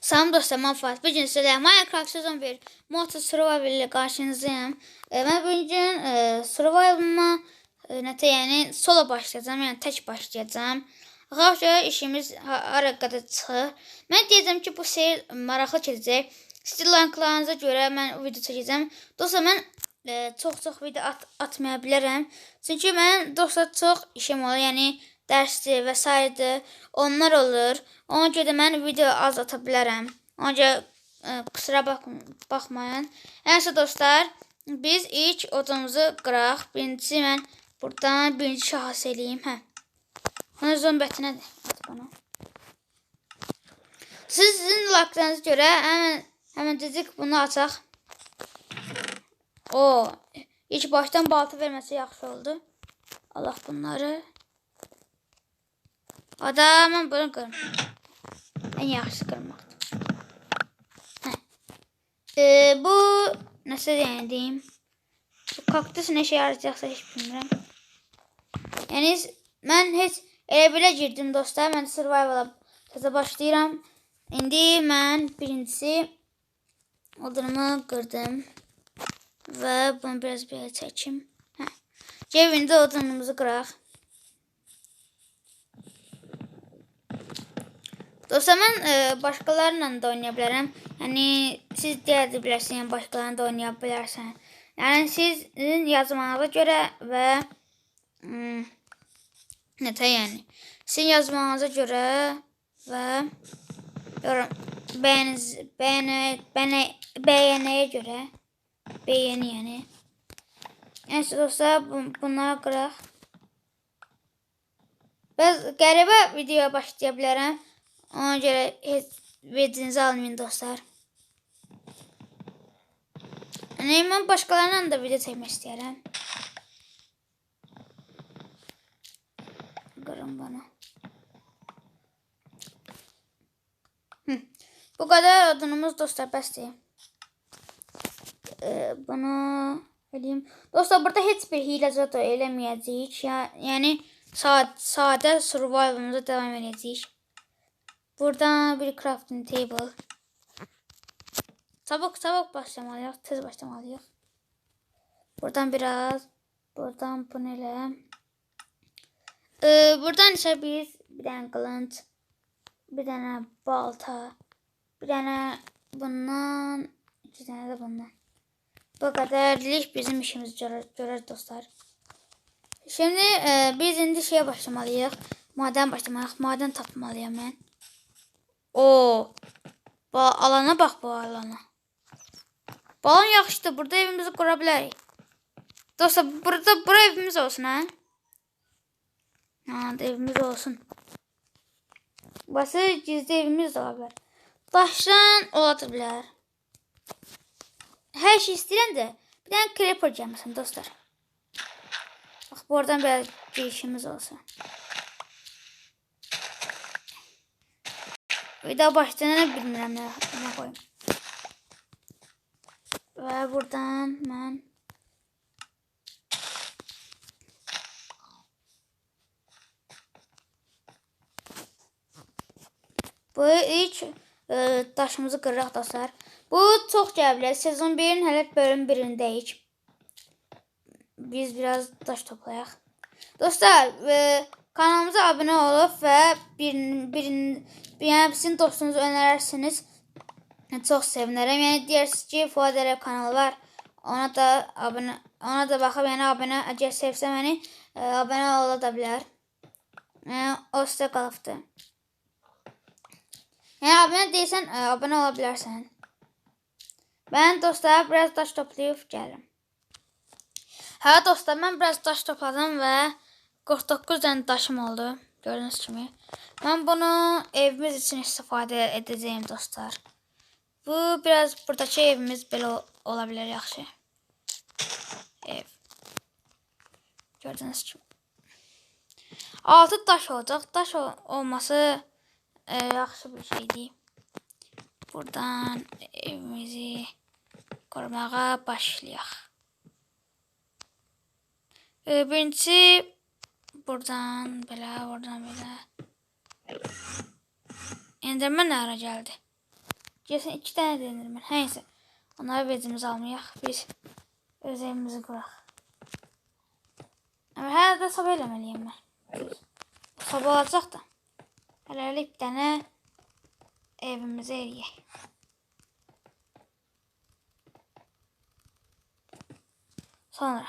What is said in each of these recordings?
Salam dostlar, mən Fuat. Bu gün sizlərlə Minecraft sezon 1 Moto Survival ilə qarşınızdayım. E, mən bu gün e, Survival-ıma e, nətə yəni solo başlayacağam, yəni tək başlayacağam. Baxaq görə işimiz hara qədər çıxır. Mən deyəcəm ki, bu seyir maraqlı keçəcək. Sizin like'larınıza görə mən video çəkəcəm. Dostlar, mən e, çox-çox video at atmaya bilərəm. Çünki mən dostlar çox işim olur, yəni dərsdir və s. onlar olur. Ona görə də mən video az ata bilərəm. Ona görə e, kusura bax baxmayın. Dostlar, biz ilk odamızı qıraq. Birincisi mən buradan birinci şahıs eləyim, hə. Bana zombətinədir. At bana. Siz sizin laklarınıza görə həmən həməncəcik bunu açaq. O, ilk başdan balta verməsi yaxşı oldu. Allah bunları. Adamın bunu qırım. En yaxşısı qırmaqdır. Hə. E, bu nəsə yəni deyim. Bu kaktus nə şey yarayacaqsa heç bilmirəm. Yəni mən heç elə belə girdim dostlar. Mən survival-a təzə başlayıram. İndi mən birincisi odamı qırdım və bunu biraz belə çəkim. Hə. Gəlin indi odamımızı qıraq. Dostlar mən e, başqalarla da oynaya bilərəm. Yəni siz deyə də bilərsiniz, yəni başqalarla da oynaya bilərsən. Yəni sizin yazmanıza görə və hmm, nətə yəni sizin yazmanıza görə və yorum bəyəniz bəyənə bəyənə bəyənəyə görə bəyəni yəni. Yəni dostlar bu, bunlara qıraq. Bəs qəribə videoya başlaya bilərəm. Ona heç vecinizi almayın dostlar. Yəni mən başqalarla da video çəkmək istəyirəm. Qırın bunu. Hı. Bu kadar odunumuz dostlar bəsdir. Ee, bunu eləyim. Dostlar burada heç bir hilə zat eləməyəcəyik. Ya, yəni sad sadə survivalımıza davam edəcəyik. Buradan bir crafting table. Çabuk çabuk başlamalıyıq. Tez başlamalıyıq. Buradan biraz. Buradan bunu elə. Ee, buradan isə biz bir dənə qılınc. Bir dənə balta. Bir dənə bundan. İki dənə də bundan. Bu qədərlik bizim işimizi görər, görər dostlar. Şimdi e, biz indi şeye başlamalıyıq. Maden başlamalıyıq. Maden tapmalıyam mən. Oo. Bu alana bax bu alana. Balon yaxşıdır. Burada evimizi qura bilərik. Dostlar burada bura evimiz olsun ha. Ha, evimiz olsun. Burası gizli evimiz ola bilər. Daşdan ola bilər. Hər şey istəyirəm də bir dənə creeper gəlməsin dostlar. Bax buradan biraz girişimiz olsun. Bir daha başlayana bilmirəm nə, nə qoyum. Və buradan mən Bu ilk e, daşımızı qırırıq dostlar. Bu çox gələ bilər. Sezon 1-in hələ bölüm 1-indəyik. Biz biraz daş toplayaq. Dostlar, e, kanalımıza abunə olub və bir, bir, bir yəni sizin dostunuzu önərirsiniz. Çox sevinərəm. Yəni deyirsiniz ki, Fuad Ərəb kanalı var. Ona da abunə ona da baxıb, yəni abunə əgər sevsə məni, e, abunə ola da bilər. Yəni o sizə qalıbdır. Yəni abunə deyilsən, ə, abunə ola bilərsən. Ben dostlar biraz daş toplayıb gəlim. Hə dostlar, mən biraz daş topladım və 49 dənə daşım oldu. Gördüyünüz kimi. Mən bunu evimiz üçün istifadə edəcəyim dostlar. Bu biraz buradakı evimiz belə ol- ola bilər yaxşı. Ev. Gördüyünüz kimi. Altı daş olacaq. Daş ol- olması e, yaxşı bir şeydir. Buradan evimizi qurmağa başlayaq. E, birincisi buradan belə, buradan belə. Enderman nə ara gəldi? Gelsin iki tane denir mən. Nəysə. Onları vecimizi almayaq. Biz öz evimizi quraq. Ama hər də sabah eləməliyəm mən. Sabah olacaq da. Hələlik bir dənə evimizi eləyək. Sonra.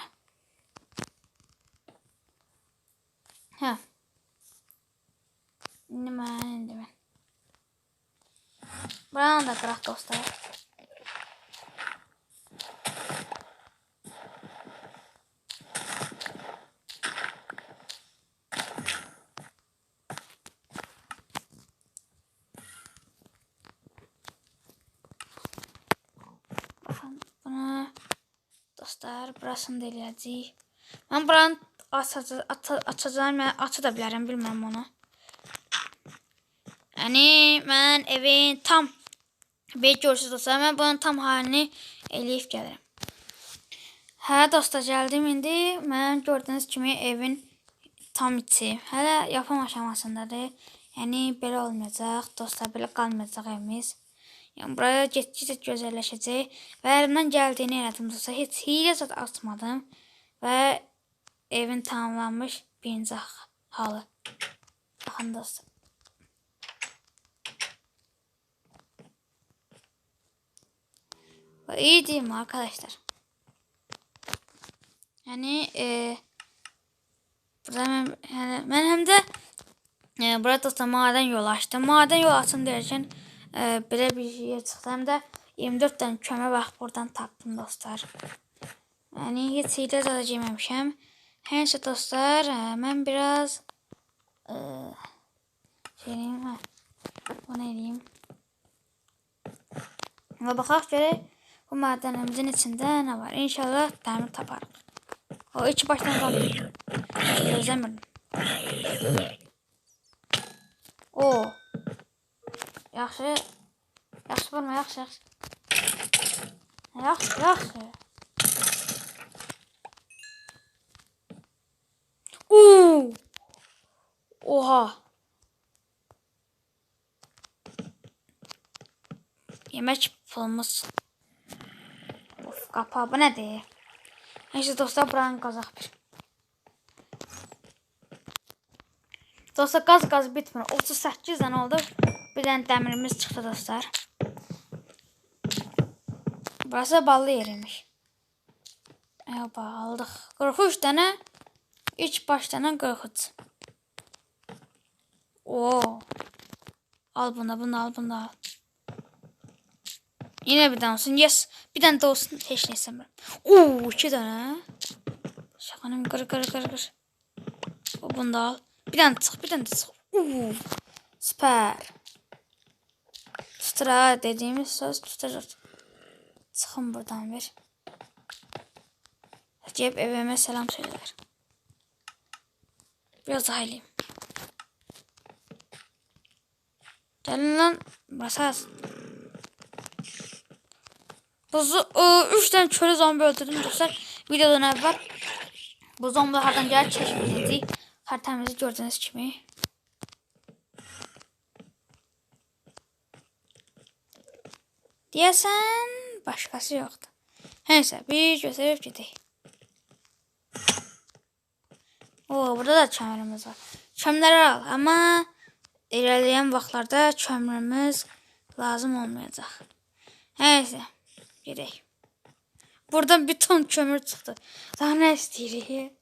İndi mən. Buranı da qıraq dostlar. Baxın, buna dostlar, burasını da eləyəcəyik. Mən buranı açacağım, açacağım, mən aça da bilərəm, bilmirəm onu. Yəni mən evin tam bir görsüz mən bunun tam halini eləyib gəlirəm. Hə dostlar, gəldim indi. Mən gördüyünüz kimi evin tam içi. Hələ yapım aşamasındadır. Yəni belə olmayacaq. Dostlar, belə qalmayacaq evimiz. Yəni buraya getdikcə gözəlləşəcək və əlimdən gəldiyini elədim dostlar. Heç hilə zət açmadım və evin tamamlanmış birinci halı. Bu iyi değil mi arkadaşlar? Yani e, burada ben, yani ben hem de e, burada da maden yol açtım. Maden yol açın derken e, belə bir yer çıxdı. Həm də 24 dənə kömə bax buradan tapdım dostlar. Yəni heç hilə zada yeməmişəm. Hər nəysə dostlar, mən biraz e, şey eləyim, hə. Bunu eləyim. Və baxaq görək bu madenimizin içində nə var. İnşallah dəmir taparıq. O iki başdan qalır. Gözləmirdim. O. Yaxşı. Yaxşı vurma, yaxşı, yaxşı. Yaxşı, yaxşı. Oo. Oha. Yemək pulumuz. Of, qapağı bu nədir? Neyse dostlar buranın qazaq bir. Dostlar qaz qaz bitmir. 38 dənə oldu. Bir dənə dəmirimiz çıxdı dostlar. Burası ballı yeriymiş. Yoba aldıq. 43 dənə. 3 baş dənə 43. Oo. Al bunu, bunu al, bunu. Yine bir tane olsun. Yes. Bir tane de olsun. Hiç ne istemiyorum. Oo, iki tane. Şakanım kır kır kır kır. Bunu da al. Bir tane çık, bir tane de çık. Oo. Süper. Tutura dediğimiz söz tutacak. Çıkın buradan bir. Cep evime selam söyler. Biraz daha eleyim. Gelin lan. Burası Buzu, ıı, üç tane çölü zombi öldürdüm dostlar. Videodan evvel. Bu zombiler hardan gəlir keşfedildi. Haritamızı gördüğünüz kimi. Deyəsən, başqası yoxdur. Nəysə, bir götürüb gedək. Oo, burada da kömürümüz var. Kömürləri al, amma ilerleyen vaxtlarda kömürümüz lazım olmayacaq. Nəysə, gedək. Buradan bir ton kömür çıxdı. Daha nə istəyirik?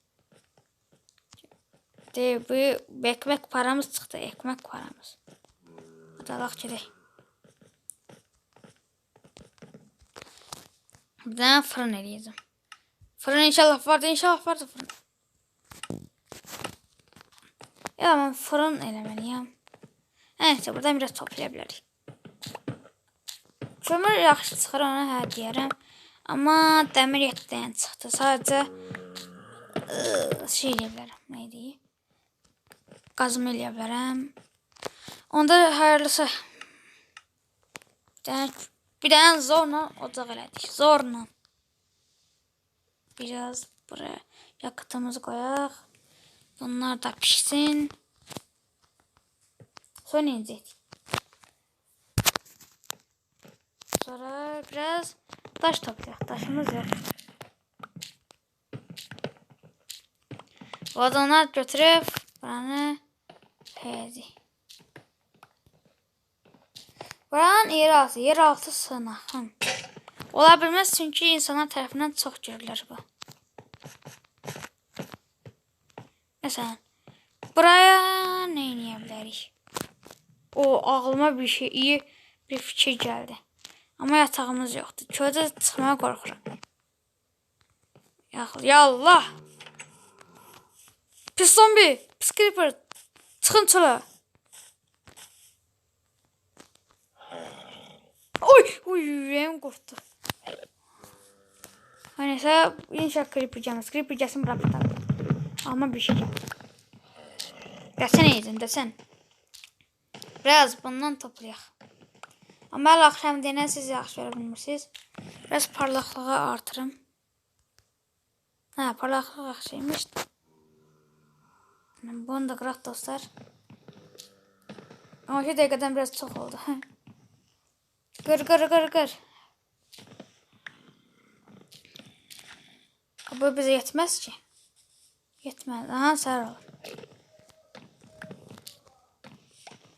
De, bu ekmek paramız çıxdı, ekmek paramız. Dalaq gedək. Bir dənə fırın eləyəcəm. Fırın inşallah vardı, inşallah vardı fırın. Ya ben fırın eləməliyəm. Nəysə, buradan biraz toplaya bilərik. Kömür yaxşı çıxır, ona hə deyərəm. Amma dəmir 7 dənə çıxdı. Sadəcə ıı, şey eləyə bilərəm. Deyim? Qazımı eləyə. Onda hayırlısı. Dənə, bir dənə zorla ocaq elədik. Zorla. Biraz buraya yakıtımızı koyaq. Bunlar da pişsin. Sonra inecek. Sonra biraz taş toplayaq. Taşımız yok. Bu adamlar götürüb buranı peyəcək. Buranın yeraltı, yeraltı sığınağın. Ola bilməz çünki insanlar tərəfindən çox görülür bu. Məsələn, buraya edə bilərik? O ağlıma bir şey, iyi bir fikir gəldi. Amma yatağımız yoxdur. Köydə çıxmağa qorxuram. Ya, Allah! Pis zombi, pis creeper. Çıxın çölə. Oy, oy, ürəyim qorxdu. Neyse, inşallah creeper gəlməz. Creeper gəlsin bura batalım. Amma bir şey gəldi. Desene yedin, desen. Biraz bundan toplayaq. Amma hələ axşam deyən siz yaxşı görə bilmirsiniz. Biraz parlaqlığı artırım. Hə, parlaqlıq yaxşıymış. Bunu da qıraq dostlar. Amma 2 dəqiqədən biraz çox oldu. hə. Qır, qır, qır, qır. Bu bizə yetməz ki. Yetməz. Aha, səhər olur.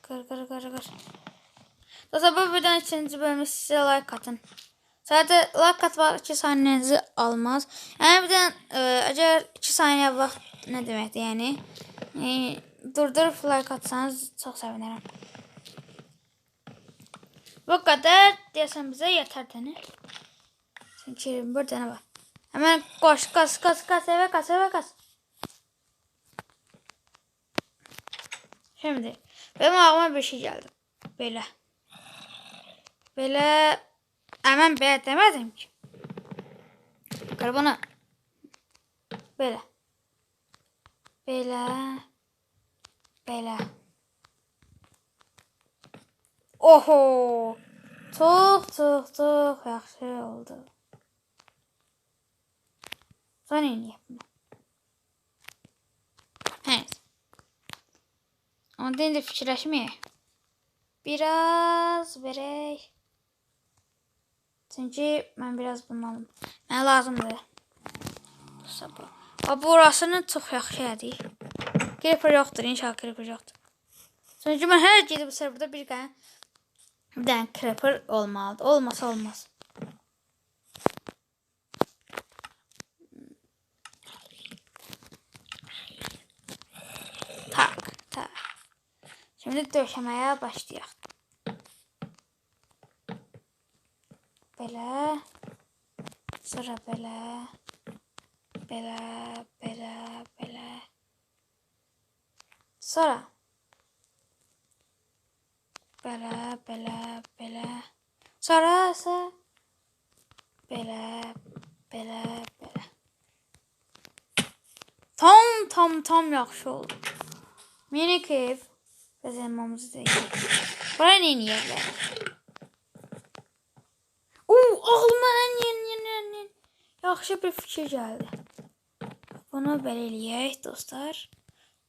Qır, qır, qır, qır. Dostlar, bu videonun ikinci bölümü sizə like atın. Sadəcə like atmaq 2 saniyənizi almaz. Yəni bir də e, əgər 2 saniyə vaxt nə deməkdir, yəni e, durdurup like atsanız çox sevinirəm. Bu qədər deyəsən bizə yetər denir. Çünki bir dənə var. Hemen koş, kas, kas, kas, eve kas, eve kas. Şimdi benim aklıma bir şey geldi. Böyle. Böyle hemen böyle demedim ki. Bunu. Böyle. Böyle. Böyle. Oho. Çok çok çok yaxşı oldu. Sonra ne yapma. Ondan da fikirləşməyək. Biraz verək. Çünki mən biraz bunalım. Mənə lazımdır. Sabah. Ha, burasını çox yaxşı edik. Creeper yoxdur, inşallah creeper yoxdur. Çünki mən hər gedib serverda bir dənə bir dənə creeper olmalıdır. Olmasa olmaz. Şimdi döşəməyə başlayaq. Belə. Sonra belə. Belə, belə, belə. Sonra. Belə, belə, belə. Sonra isə belə, belə, belə. Tam, tam, tam yaxşı oldu. Minik ev. Kazanmamızı da iyi. Buraya ne niyeler? Oo, ağlıma en yeni yeni yeni. Yaxşı bir fikir geldi. Bunu eləyək dostlar.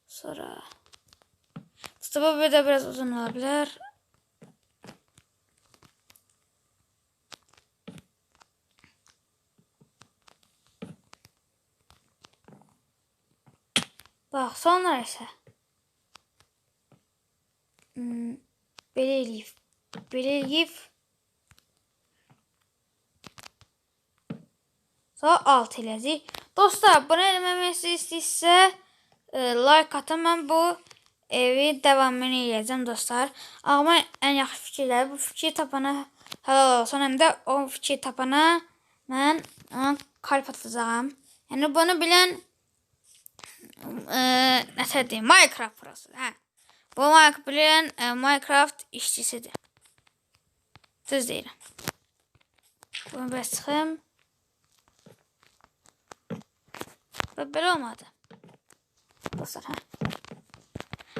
Sonra Dostlar bu video biraz uzun olabilir. Bax, sonra isə hmm. Belə eləyib. Sonra alt eləyəcək. Dostlar, bunu eləməməsi istəyirsə e, like atın. Mən bu evi davamını eləyəcəm dostlar. Ağlıma ən yaxşı fikirlər. Bu fikri tapana halal olsun. Həm də o fikri tapana mən ona kalp atacağım. Yəni bunu bilən e, nə deyim, Minecraft burası. Hə. Bu bilən e, Minecraft işçisidir. Düz deyirəm. Bunu biraz çıxım. Və belə olmadı. Dostlar, hə.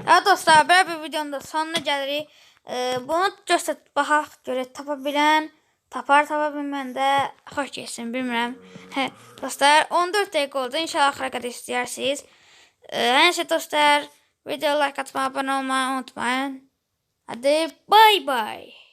Ya dostlar, belə bir videonun da sonuna gəlirik. E, bunu göstər, baxaq, görək, tapa bilən, tapar, tapa bilmən də xoş gəlsin, bilmirəm. Hə, dostlar, 14 dəqiqə oldu. İnşallah qədər istəyirsiniz. Ee, neyse dostlar. Video like atmayı, abone olmayı unutmayın. Hadi bay bay.